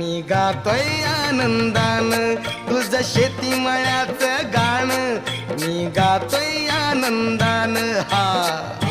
मी गातोय आनंदान तुझ शेती मळ्याच गाण. मी गातोय आनंदान हा.